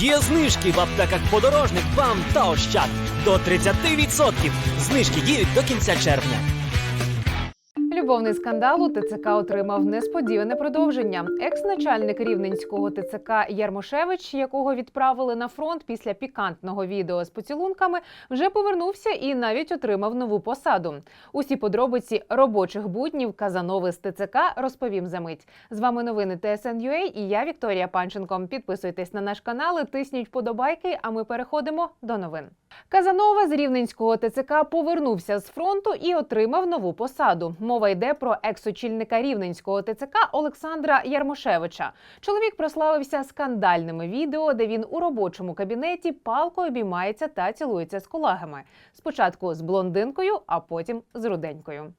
Є знижки в аптеках подорожник вам та ощад до 30%. Знижки діють до кінця червня. Любовний скандал у ТЦК отримав несподіване продовження. Екс-начальник рівненського ТЦК Ярмошевич, якого відправили на фронт після пікантного відео з поцілунками, вже повернувся і навіть отримав нову посаду. Усі подробиці робочих буднів Казанови з ТЦК розповім за мить. З вами новини ТСНЮА і я Вікторія Панченко. Підписуйтесь на наш канал, тисніть вподобайки. А ми переходимо до новин. Казанова з рівненського ТЦК повернувся з фронту і отримав нову посаду. Мова йде про екс-очільника рівненського ТЦК Олександра Ярмошевича. Чоловік прославився скандальними відео, де він у робочому кабінеті палко обіймається та цілується з колегами. Спочатку з блондинкою, а потім з руденькою.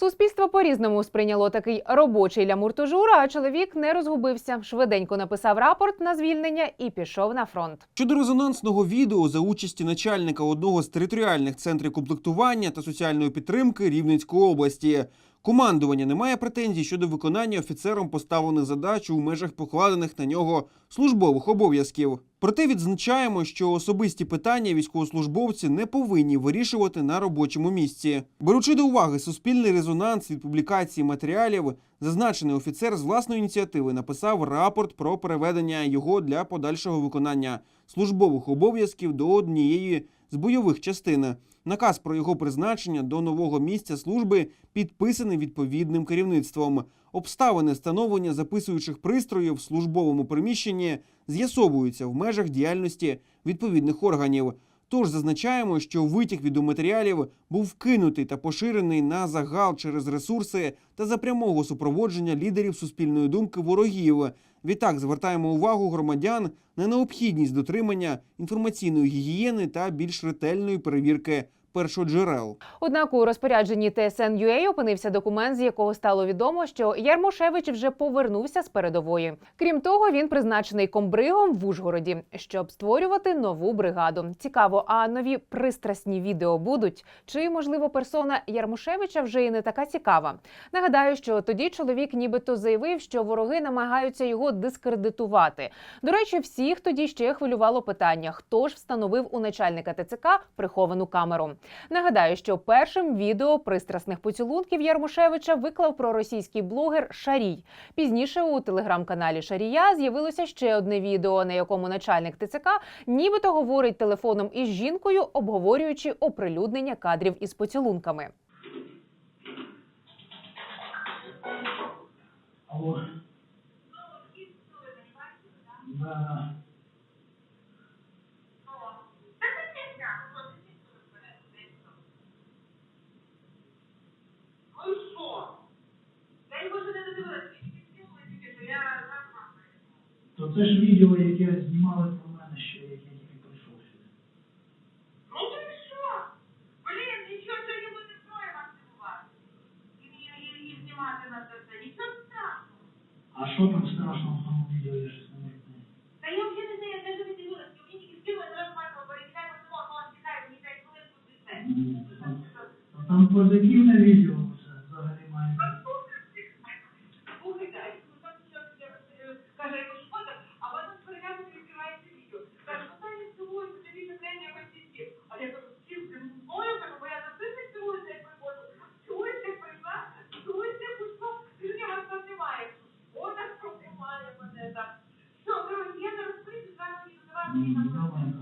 Суспільство по-різному сприйняло такий робочий лямуртужура, а чоловік не розгубився. Швиденько написав рапорт на звільнення і пішов на фронт. Щодо резонансного відео за участі начальника одного з територіальних центрів комплектування та соціальної підтримки Рівненської області. Командування не має претензій щодо виконання офіцером поставлених задач у межах покладених на нього службових обов'язків. Проте відзначаємо, що особисті питання військовослужбовці не повинні вирішувати на робочому місці. Беручи до уваги суспільний резонанс від публікації матеріалів, зазначений офіцер з власної ініціативи написав рапорт про переведення його для подальшого виконання службових обов'язків до однієї з бойових частин. Наказ про його призначення до нового місця служби підписаний відповідним керівництвом. Обставини встановлення записуючих пристроїв в службовому приміщенні з'ясовуються в межах діяльності відповідних органів. Тож зазначаємо, що витік відеоматеріалів був вкинутий та поширений на загал через ресурси та за прямого супроводження лідерів суспільної думки ворогів. Відтак звертаємо увагу громадян на необхідність дотримання інформаційної гігієни та більш ретельної перевірки першоджерел. Однак у розпорядженні ТСН.UA опинився документ, з якого стало відомо, що Ярмошевич вже повернувся з передової. Крім того, він призначений комбригом в Ужгороді, щоб створювати нову бригаду. Цікаво, а нові пристрасні відео будуть? Чи можливо персона Ярмошевича вже і не така цікава? Нагадаю, що тоді чоловік нібито заявив, що вороги намагаються його дискредитувати. До речі, всіх тоді ще хвилювало питання: хто ж встановив у начальника ТЦК приховану камеру. Нагадаю, що першим відео пристрасних поцілунків Ярмошевича виклав проросійський блогер Шарій. Пізніше у телеграм-каналі Шарія з'явилося ще одне відео, на якому начальник ТЦК нібито говорить телефоном із жінкою, обговорюючи оприлюднення кадрів із поцілунками. Алло. То це ж відео, яке знімали про мене ще, як я тільки прийшов сюди. Ну то і що? Блін, нічого сьогодні буде троє вас цілувати. І, і, і, і знімати на це все. Нічого страшного. А що там страшного в тому відео, я щось не можу знайти. Та я взагалі не знаю, я теж не дивилася. Мені тільки скинула, я зараз бачила, перекидаємо село, а он чекає, мені 5 хвилин тут і все. Ну, там- ну, Там позитивне відео 你你么你就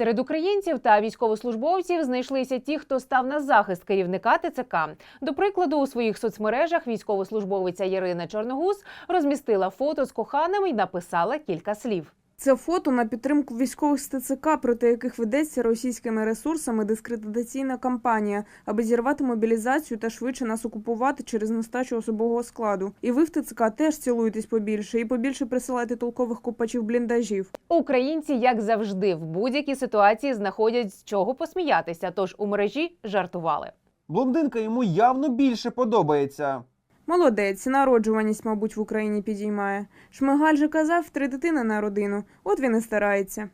Серед українців та військовослужбовців знайшлися ті, хто став на захист керівника ТЦК. До прикладу, у своїх соцмережах військовослужбовиця Ярина Чорногуз розмістила фото з коханими і написала кілька слів. Це фото на підтримку військових з ТЦК, проти яких ведеться російськими ресурсами дискредитаційна кампанія, аби зірвати мобілізацію та швидше нас окупувати через нестачу особового складу. І ви в ТЦК теж цілуєтесь побільше і побільше присилайте толкових копачів бліндажів. Українці, як завжди, в будь-якій ситуації знаходять з чого посміятися. Тож у мережі жартували. Блондинка йому явно більше подобається. Молодець, народжуваність, мабуть, в Україні підіймає. Шмигаль же казав три дитини на родину. От він і старається.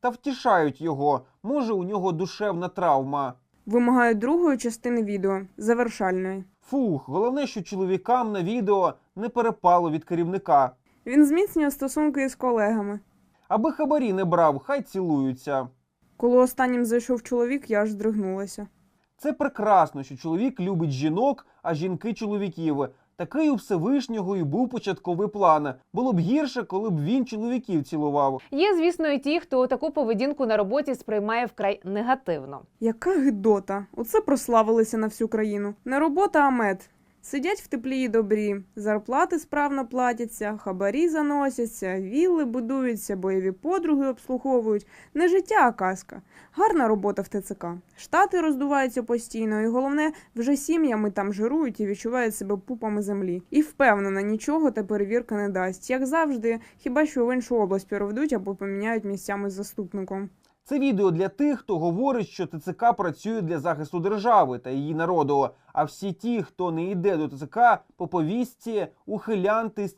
Та втішають його. Може, у нього душевна травма. Вимагають другої частини відео завершальної. Фух, головне, що чоловікам на відео не перепало від керівника. Він зміцнює стосунки із колегами. Аби хабарі не брав, хай цілуються. Коли останнім зайшов чоловік, я аж здригнулася. Це прекрасно, що чоловік любить жінок, а жінки чоловіків. Такий у Всевишнього і був початковий план. Було б гірше, коли б він чоловіків цілував. Є, звісно, і ті, хто таку поведінку на роботі сприймає вкрай негативно. Яка гидота! Оце прославилися на всю країну. Не робота, а мед. Сидять в теплі і добрі, зарплати справно платяться, хабарі заносяться, вілли будуються, бойові подруги обслуговують. Не життя, а казка. Гарна робота в ТЦК. Штати роздуваються постійно, і головне, вже сім'ями там жирують і відчувають себе пупами землі. І впевнена, нічого та перевірка не дасть. Як завжди, хіба що в іншу область переведуть або поміняють місцями з заступником. Це відео для тих, хто говорить, що ТЦК працює для захисту держави та її народу. А всі ті, хто не йде до ТЦК, по повістці, ухилянти.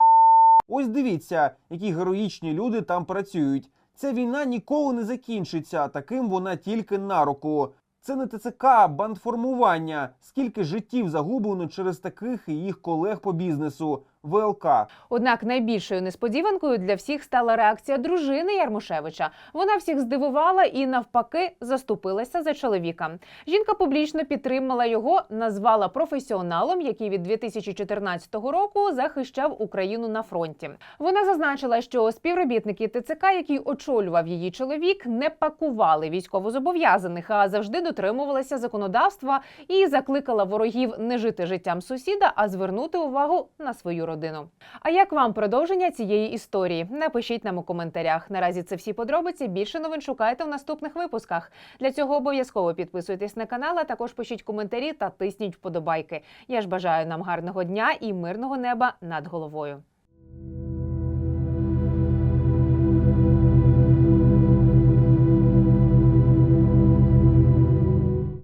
Ось дивіться, які героїчні люди там працюють. Ця війна ніколи не закінчиться, таким вона тільки на руку. Це не ТЦК, бандформування. Скільки життів загублено через таких і їх колег по бізнесу. ВЛК. Однак найбільшою несподіванкою для всіх стала реакція дружини Ярмошевича. Вона всіх здивувала і навпаки заступилася за чоловіка. Жінка публічно підтримала його, назвала професіоналом, який від 2014 року захищав Україну на фронті. Вона зазначила, що співробітники ТЦК, який очолював її чоловік, не пакували військовозобов'язаних, а завжди дотримувалися законодавства і закликала ворогів не жити життям сусіда, а звернути увагу на свою родину. А як вам продовження цієї історії? Напишіть нам у коментарях. Наразі це всі подробиці. Більше новин шукайте в наступних випусках. Для цього обов'язково підписуйтесь на канал, а також пишіть коментарі та тисніть вподобайки. Я ж бажаю нам гарного дня і мирного неба над головою.